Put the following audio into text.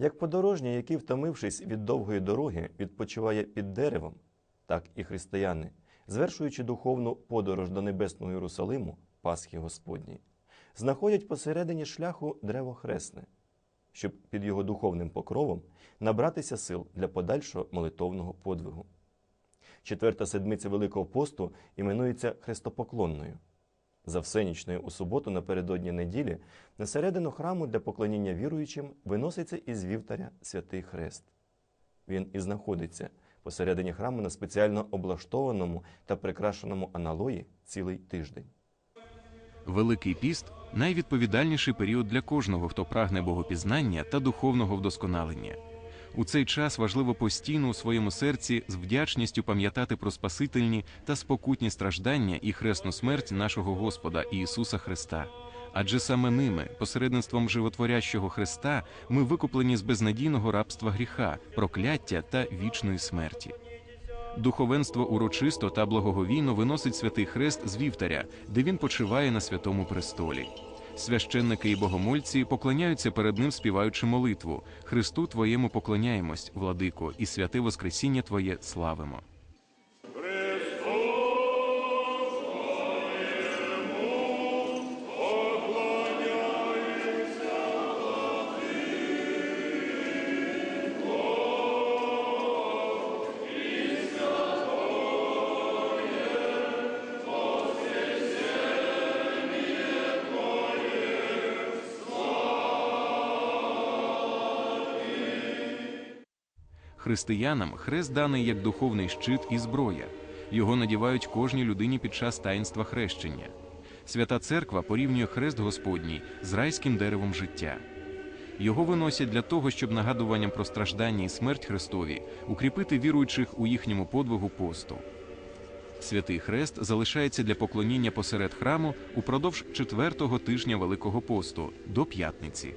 Як подорожній, який, втомившись від довгої дороги, відпочиває під деревом, так і християни, звершуючи духовну подорож до небесного Єрусалиму, Пасхи Господній, знаходять посередині шляху древо хресне, щоб під його духовним покровом набратися сил для подальшого молитовного подвигу. Четверта седмиця Великого посту іменується хрестопоклонною. За всенічною у суботу напередодні неділі на середину храму для поклоніння віруючим виноситься із вівтаря святий хрест. Він і знаходиться посередині храму на спеціально облаштованому та прикрашеному аналої цілий тиждень. Великий піст найвідповідальніший період для кожного, хто прагне богопізнання та духовного вдосконалення. У цей час важливо постійно у своєму серці з вдячністю пам'ятати про спасительні та спокутні страждання і хресну смерть нашого Господа Ісуса Христа. Адже саме ними, посередництвом животворящого Христа, ми викуплені з безнадійного рабства гріха, прокляття та вічної смерті. Духовенство урочисто та благоговійно виносить святий хрест з вівтаря, де він почиває на святому престолі. Священники і богомольці поклоняються перед ним, співаючи молитву: Христу Твоєму поклоняємось, владико, і святе Воскресіння Твоє славимо. Християнам хрест даний як духовний щит і зброя. Його надівають кожній людині під час таїнства хрещення. Свята церква порівнює хрест Господній з райським деревом життя. Його виносять для того, щоб нагадуванням про страждання і смерть Христові укріпити віруючих у їхньому подвигу посту. Святий Хрест залишається для поклоніння посеред храму упродовж четвертого тижня Великого посту до п'ятниці.